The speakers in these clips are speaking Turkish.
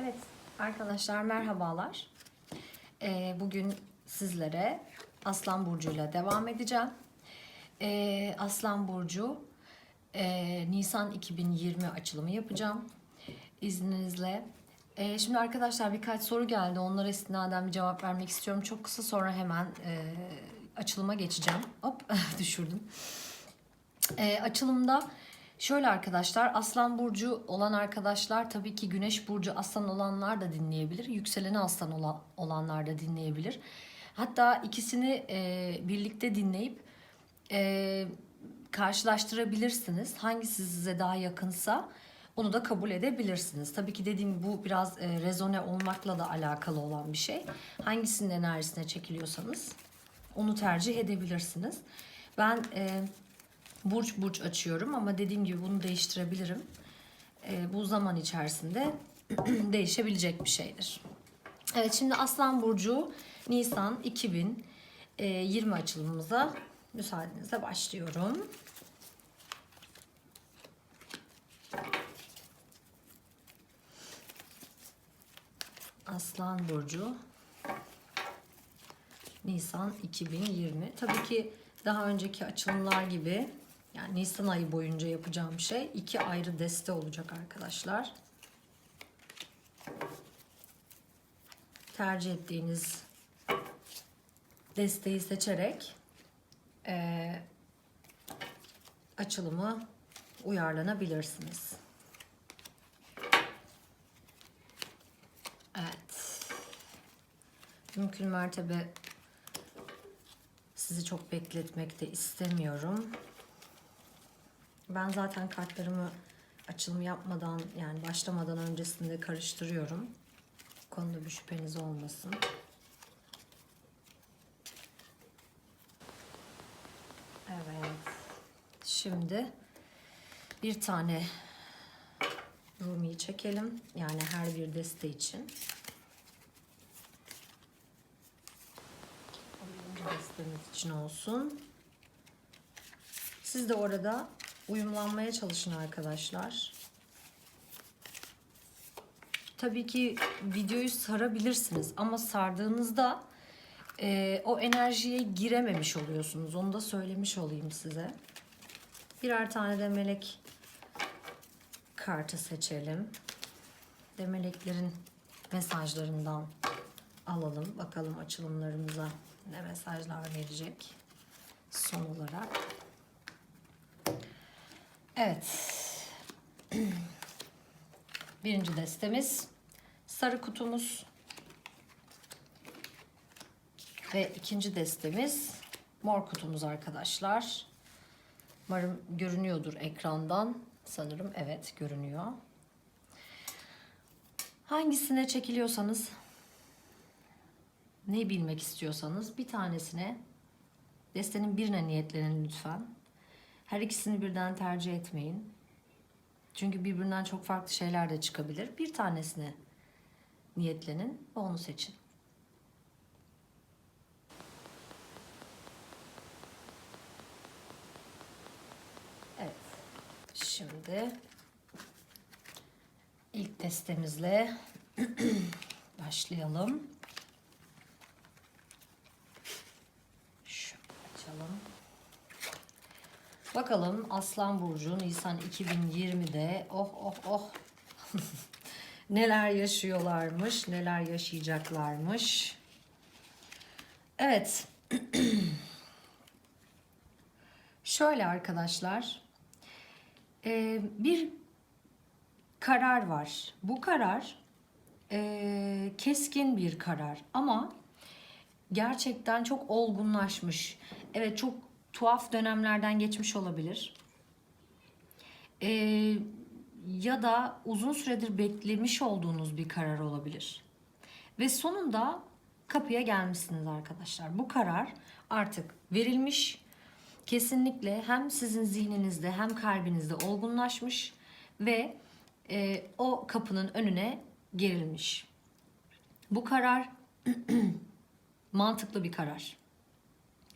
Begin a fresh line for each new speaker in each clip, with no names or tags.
Evet arkadaşlar merhabalar. Ee, bugün sizlere Aslan Burcu'yla devam edeceğim. Ee, Aslan Burcu e, Nisan 2020 açılımı yapacağım. İzninizle. Ee, şimdi arkadaşlar birkaç soru geldi. Onlara istinaden bir cevap vermek istiyorum. Çok kısa sonra hemen e, açılıma geçeceğim. Hop düşürdüm. E, açılımda şöyle arkadaşlar Aslan Burcu olan arkadaşlar tabii ki Güneş Burcu Aslan olanlar da dinleyebilir. Yükseleni Aslan olan, olanlar da dinleyebilir. Hatta ikisini e, birlikte dinleyip e, karşılaştırabilirsiniz. Hangisi size daha yakınsa onu da kabul edebilirsiniz. Tabii ki dediğim bu biraz e, rezone olmakla da alakalı olan bir şey. Hangisinin enerjisine çekiliyorsanız onu tercih edebilirsiniz. Ben e, burç burç açıyorum ama dediğim gibi bunu değiştirebilirim. E, bu zaman içerisinde değişebilecek bir şeydir. Evet şimdi Aslan Burcu Nisan 2020 açılımımıza müsaadenizle başlıyorum. Aslan Burcu Nisan 2020. Tabii ki daha önceki açılımlar gibi yani Nisan ayı boyunca yapacağım şey iki ayrı deste olacak arkadaşlar. Tercih ettiğiniz desteği seçerek eee, açılımı uyarlanabilirsiniz. Evet. Mümkün mertebe sizi çok bekletmek de istemiyorum. Ben zaten kartlarımı açılım yapmadan yani başlamadan öncesinde karıştırıyorum. Bu konuda bir şüpheniz olmasın. Evet. Şimdi bir tane Rumi'yi çekelim. Yani her bir deste için. Destemiz için olsun. Siz de orada uyumlanmaya çalışın arkadaşlar. Tabii ki videoyu sarabilirsiniz ama sardığınızda e, o enerjiye girememiş oluyorsunuz. Onu da söylemiş olayım size. Birer tane de melek kartı seçelim. De meleklerin mesajlarından alalım. Bakalım açılımlarımıza ne mesajlar verecek son olarak. Evet. Birinci destemiz sarı kutumuz. Ve ikinci destemiz mor kutumuz arkadaşlar. Umarım görünüyordur ekrandan. Sanırım evet görünüyor. Hangisine çekiliyorsanız ne bilmek istiyorsanız bir tanesine destenin birine niyetlenin lütfen. Her ikisini birden tercih etmeyin. Çünkü birbirinden çok farklı şeyler de çıkabilir. Bir tanesine niyetlenin ve onu seçin. Evet. Şimdi ilk testimizle başlayalım. Şöyle açalım. Bakalım Aslan Burcu Nisan 2020'de oh oh oh neler yaşıyorlarmış, neler yaşayacaklarmış. Evet. Şöyle arkadaşlar. Ee, bir karar var. Bu karar ee, keskin bir karar ama gerçekten çok olgunlaşmış. Evet çok tuhaf dönemlerden geçmiş olabilir. Ee, ya da uzun süredir beklemiş olduğunuz bir karar olabilir. Ve sonunda kapıya gelmişsiniz arkadaşlar. Bu karar artık verilmiş. Kesinlikle hem sizin zihninizde hem kalbinizde olgunlaşmış ve e, o kapının önüne gerilmiş. Bu karar mantıklı bir karar.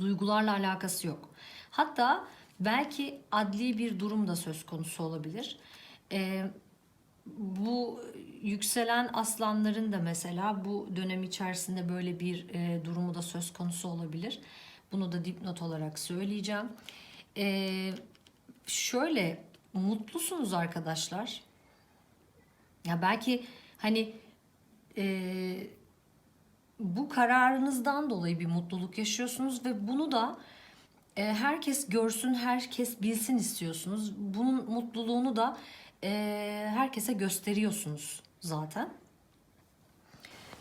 Duygularla alakası yok. Hatta belki adli bir durum da söz konusu olabilir. Ee, bu yükselen aslanların da mesela bu dönem içerisinde böyle bir e, durumu da söz konusu olabilir. Bunu da dipnot olarak söyleyeceğim. E, şöyle mutlusunuz arkadaşlar. Ya belki hani e, bu kararınızdan dolayı bir mutluluk yaşıyorsunuz ve bunu da e, herkes görsün, herkes bilsin istiyorsunuz. Bunun mutluluğunu da e, herkese gösteriyorsunuz zaten.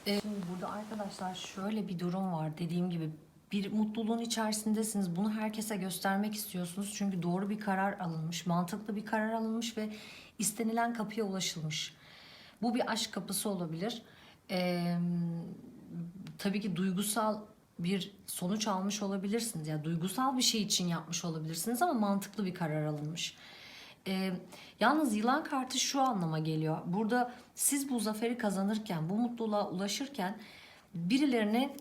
E, şimdi burada arkadaşlar şöyle bir durum var. Dediğim gibi bir mutluluğun içerisindesiniz. Bunu herkese göstermek istiyorsunuz. Çünkü doğru bir karar alınmış, mantıklı bir karar alınmış ve istenilen kapıya ulaşılmış. Bu bir aşk kapısı olabilir. Ee, tabii ki duygusal bir sonuç almış olabilirsiniz. Yani duygusal bir şey için yapmış olabilirsiniz ama mantıklı bir karar alınmış. Ee, yalnız yılan kartı şu anlama geliyor. Burada siz bu zaferi kazanırken, bu mutluluğa ulaşırken birilerine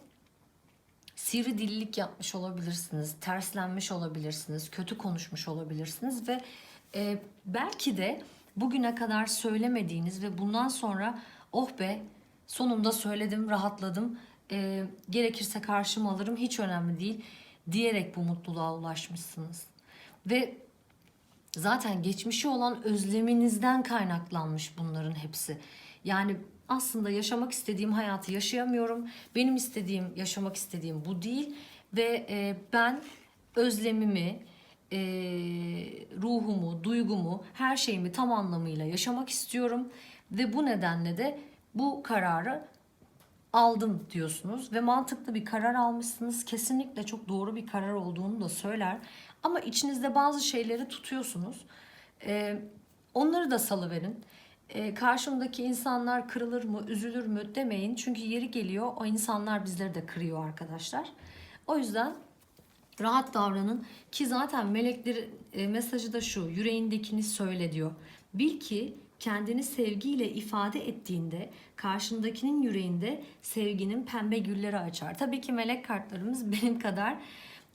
sivri dillilik yapmış olabilirsiniz, terslenmiş olabilirsiniz, kötü konuşmuş olabilirsiniz ve e, belki de bugüne kadar söylemediğiniz ve bundan sonra oh be sonunda söyledim, rahatladım, e, gerekirse karşıma alırım hiç önemli değil diyerek bu mutluluğa ulaşmışsınız. Ve zaten geçmişi olan özleminizden kaynaklanmış bunların hepsi. Yani aslında yaşamak istediğim hayatı yaşayamıyorum. Benim istediğim, yaşamak istediğim bu değil ve e, ben özlemimi, e, ruhumu, duygumu, her şeyimi tam anlamıyla yaşamak istiyorum ve bu nedenle de bu kararı aldım diyorsunuz ve mantıklı bir karar almışsınız. Kesinlikle çok doğru bir karar olduğunu da söyler. Ama içinizde bazı şeyleri tutuyorsunuz. Ee, onları da salıverin. Ee, karşımdaki insanlar kırılır mı, üzülür mü demeyin. Çünkü yeri geliyor o insanlar bizleri de kırıyor arkadaşlar. O yüzden rahat davranın ki zaten meleklerin e, mesajı da şu yüreğindekini söyle diyor. Bil ki kendini sevgiyle ifade ettiğinde karşındakinin yüreğinde sevginin pembe gülleri açar. Tabii ki melek kartlarımız benim kadar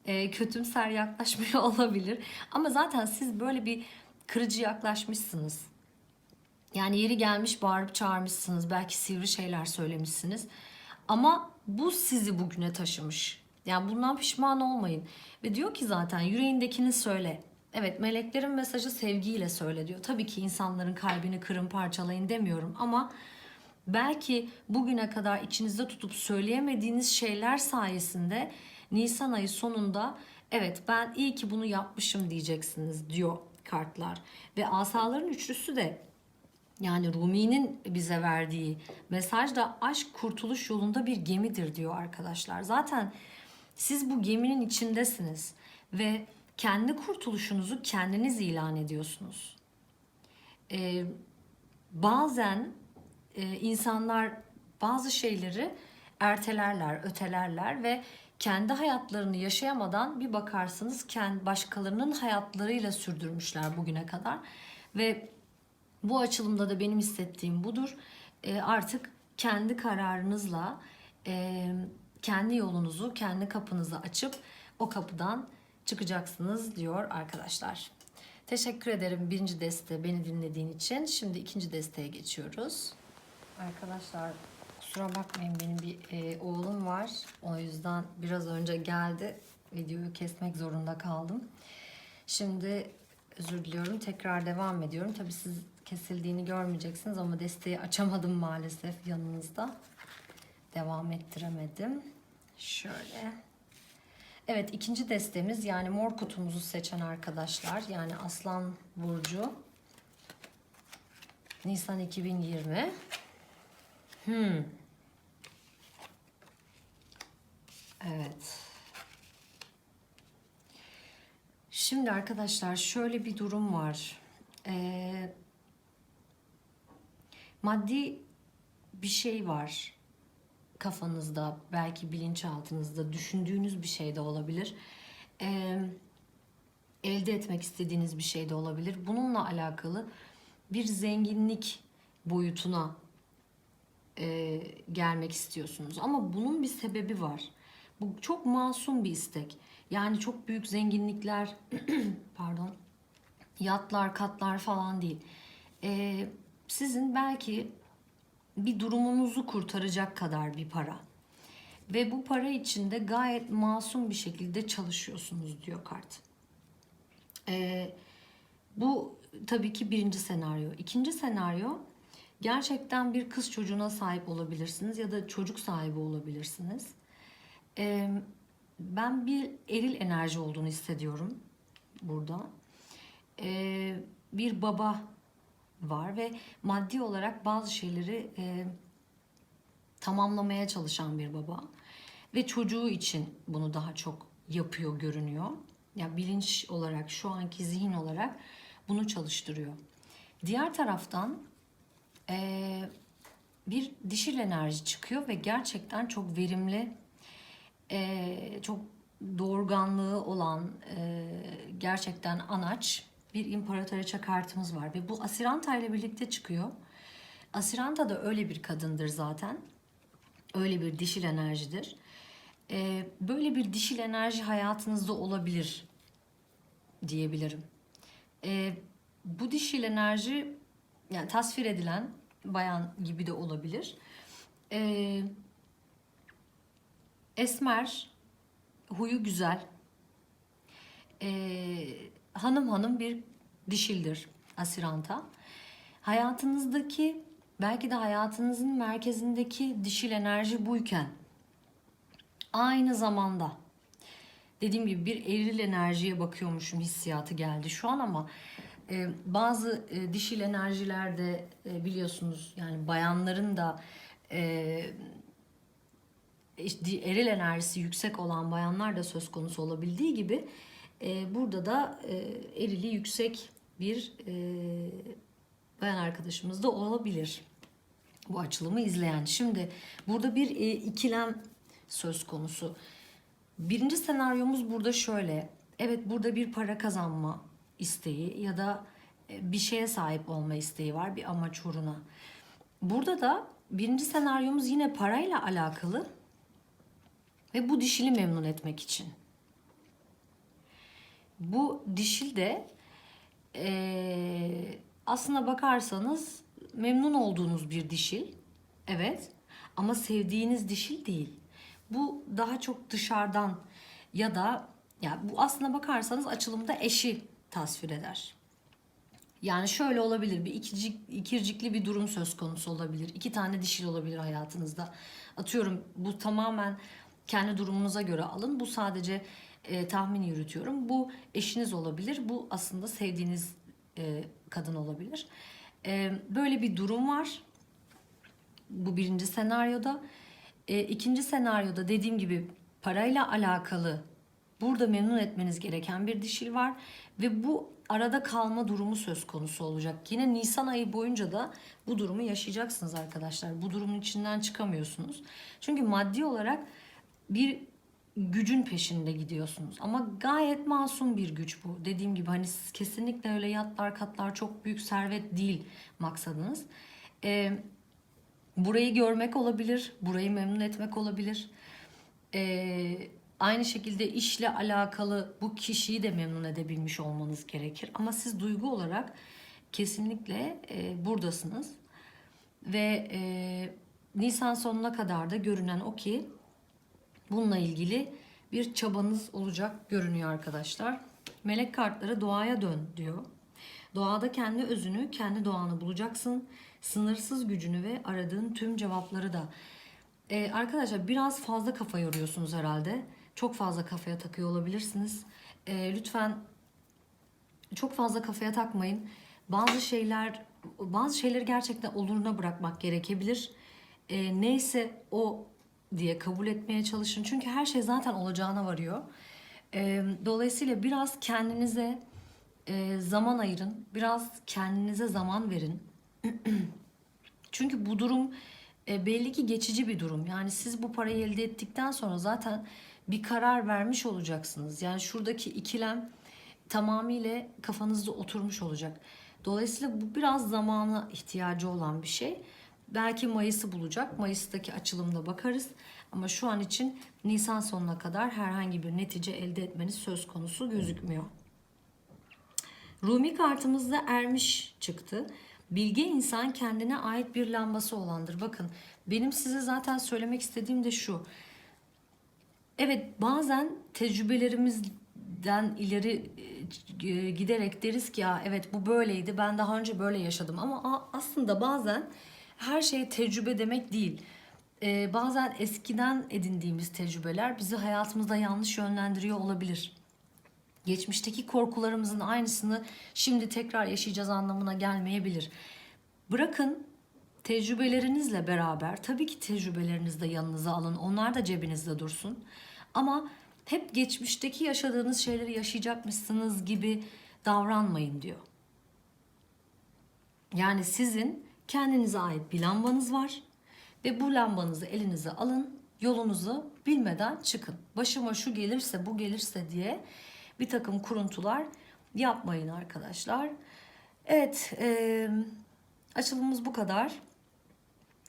e, kötümser yaklaşmıyor olabilir. Ama zaten siz böyle bir kırıcı yaklaşmışsınız. Yani yeri gelmiş bağırıp çağırmışsınız. Belki sivri şeyler söylemişsiniz. Ama bu sizi bugüne taşımış. Yani bundan pişman olmayın. Ve diyor ki zaten yüreğindekini söyle. Evet meleklerin mesajı sevgiyle söyle diyor. Tabii ki insanların kalbini kırın parçalayın demiyorum ama belki bugüne kadar içinizde tutup söyleyemediğiniz şeyler sayesinde Nisan ayı sonunda evet ben iyi ki bunu yapmışım diyeceksiniz diyor kartlar. Ve asaların üçlüsü de yani Rumi'nin bize verdiği mesaj da aşk kurtuluş yolunda bir gemidir diyor arkadaşlar. Zaten siz bu geminin içindesiniz ve kendi kurtuluşunuzu kendiniz ilan ediyorsunuz. Ee, bazen e, insanlar bazı şeyleri ertelerler, ötelerler ve kendi hayatlarını yaşayamadan bir bakarsınız kendi başkalarının hayatlarıyla sürdürmüşler bugüne kadar ve bu açılımda da benim hissettiğim budur. E, artık kendi kararınızla e, kendi yolunuzu, kendi kapınızı açıp o kapıdan çıkacaksınız diyor arkadaşlar. Teşekkür ederim birinci deste beni dinlediğin için. Şimdi ikinci desteye geçiyoruz. Arkadaşlar kusura bakmayın benim bir e, oğlum var. O yüzden biraz önce geldi. Videoyu kesmek zorunda kaldım. Şimdi özür diliyorum. Tekrar devam ediyorum. Tabii siz kesildiğini görmeyeceksiniz ama desteği açamadım maalesef yanınızda. Devam ettiremedim. Şöyle. Evet ikinci destemiz yani mor kutumuzu seçen arkadaşlar yani Aslan Burcu. Nisan 2020 hmm. Evet. Şimdi arkadaşlar şöyle bir durum var. Ee, maddi bir şey var kafanızda, belki bilinçaltınızda düşündüğünüz bir şey de olabilir. Ee, elde etmek istediğiniz bir şey de olabilir. Bununla alakalı bir zenginlik boyutuna e, gelmek istiyorsunuz. Ama bunun bir sebebi var. Bu çok masum bir istek. Yani çok büyük zenginlikler, pardon, yatlar, katlar falan değil. Ee, sizin belki bir durumunuzu kurtaracak kadar bir para. Ve bu para içinde gayet masum bir şekilde çalışıyorsunuz diyor kart. Ee, bu tabii ki birinci senaryo. İkinci senaryo gerçekten bir kız çocuğuna sahip olabilirsiniz ya da çocuk sahibi olabilirsiniz. Ee, ben bir eril enerji olduğunu hissediyorum burada. Ee, bir baba var ve maddi olarak bazı şeyleri e, tamamlamaya çalışan bir baba ve çocuğu için bunu daha çok yapıyor görünüyor. Ya bilinç olarak şu anki zihin olarak bunu çalıştırıyor. Diğer taraftan eee, bir dişil enerji çıkıyor ve gerçekten çok verimli, eee, çok doğurganlığı olan, eee, gerçekten anaç bir imparatoriçe kartımız var ve bu Asiranta ile birlikte çıkıyor. Asiranta da öyle bir kadındır zaten. Öyle bir dişil enerjidir. Ee, böyle bir dişil enerji hayatınızda olabilir diyebilirim. Ee, bu dişil enerji yani tasvir edilen bayan gibi de olabilir. Ee, esmer, huyu güzel, ee, hanım hanım bir dişildir Asiranta. Hayatınızdaki belki de hayatınızın merkezindeki dişil enerji buyken aynı zamanda dediğim gibi bir eril enerjiye bakıyormuşum hissiyatı geldi şu an ama e, bazı e, dişil enerjilerde e, biliyorsunuz yani bayanların da e, eril enerjisi yüksek olan bayanlar da söz konusu olabildiği gibi e, burada da erili yüksek bir e, bayan arkadaşımız da olabilir bu açılımı izleyen. Şimdi burada bir e, ikilem söz konusu. Birinci senaryomuz burada şöyle. Evet burada bir para kazanma isteği ya da e, bir şeye sahip olma isteği var bir amaç uğruna. Burada da birinci senaryomuz yine parayla alakalı ve bu dişili memnun etmek için. Bu dişil de eee aslına bakarsanız memnun olduğunuz bir dişil. Evet. Ama sevdiğiniz dişil değil. Bu daha çok dışarıdan ya da ya bu aslına bakarsanız açılımda eşi tasvir eder. Yani şöyle olabilir bir ikicik, ikircikli bir durum söz konusu olabilir. İki tane dişil olabilir hayatınızda. Atıyorum bu tamamen kendi durumunuza göre alın. Bu sadece e, tahmin yürütüyorum. Bu eşiniz olabilir. Bu aslında sevdiğiniz e, kadın olabilir. E, böyle bir durum var. Bu birinci senaryoda. E, ikinci senaryoda dediğim gibi parayla alakalı burada memnun etmeniz gereken bir dişil var ve bu arada kalma durumu söz konusu olacak. Yine Nisan ayı boyunca da bu durumu yaşayacaksınız arkadaşlar. Bu durumun içinden çıkamıyorsunuz. Çünkü maddi olarak bir gücün peşinde gidiyorsunuz. Ama gayet masum bir güç bu. Dediğim gibi hani siz kesinlikle öyle yatlar katlar çok büyük servet değil maksadınız. Ee, burayı görmek olabilir, burayı memnun etmek olabilir. Ee, aynı şekilde işle alakalı bu kişiyi de memnun edebilmiş olmanız gerekir. Ama siz duygu olarak kesinlikle e, buradasınız. Ve e, Nisan sonuna kadar da görünen o ki bununla ilgili bir çabanız olacak görünüyor arkadaşlar. Melek kartları doğaya dön diyor. Doğada kendi özünü, kendi doğanı bulacaksın. Sınırsız gücünü ve aradığın tüm cevapları da. Ee, arkadaşlar biraz fazla kafa yoruyorsunuz herhalde. Çok fazla kafaya takıyor olabilirsiniz. Ee, lütfen çok fazla kafaya takmayın. Bazı şeyler bazı şeyleri gerçekten oluruna bırakmak gerekebilir. Ee, neyse o diye kabul etmeye çalışın. Çünkü her şey zaten olacağına varıyor. Ee, dolayısıyla biraz kendinize e, zaman ayırın. Biraz kendinize zaman verin. Çünkü bu durum e, belli ki geçici bir durum. Yani siz bu parayı elde ettikten sonra zaten bir karar vermiş olacaksınız. Yani şuradaki ikilem tamamıyla kafanızda oturmuş olacak. Dolayısıyla bu biraz zamana ihtiyacı olan bir şey. Belki Mayıs'ı bulacak. Mayıs'taki açılımda bakarız. Ama şu an için Nisan sonuna kadar herhangi bir netice elde etmeniz söz konusu gözükmüyor. Rumi kartımızda ermiş çıktı. Bilge insan kendine ait bir lambası olandır. Bakın benim size zaten söylemek istediğim de şu. Evet bazen tecrübelerimizden ileri e, giderek deriz ki ya evet bu böyleydi ben daha önce böyle yaşadım ama aslında bazen her şey tecrübe demek değil. Ee, bazen eskiden edindiğimiz tecrübeler bizi hayatımızda yanlış yönlendiriyor olabilir. Geçmişteki korkularımızın aynısını şimdi tekrar yaşayacağız anlamına gelmeyebilir. Bırakın tecrübelerinizle beraber tabii ki tecrübelerinizi de yanınıza alın. Onlar da cebinizde dursun. Ama hep geçmişteki yaşadığınız şeyleri yaşayacakmışsınız gibi davranmayın diyor. Yani sizin kendinize ait bir lambanız var ve bu lambanızı elinize alın, yolunuzu bilmeden çıkın. Başıma şu gelirse, bu gelirse diye bir takım kuruntular yapmayın arkadaşlar. Evet, eee, açılımımız bu kadar.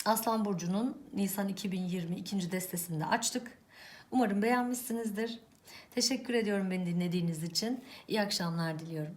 Aslan Burcu'nun Nisan 2020 ikinci destesini de açtık. Umarım beğenmişsinizdir. Teşekkür ediyorum beni dinlediğiniz için. İyi akşamlar diliyorum.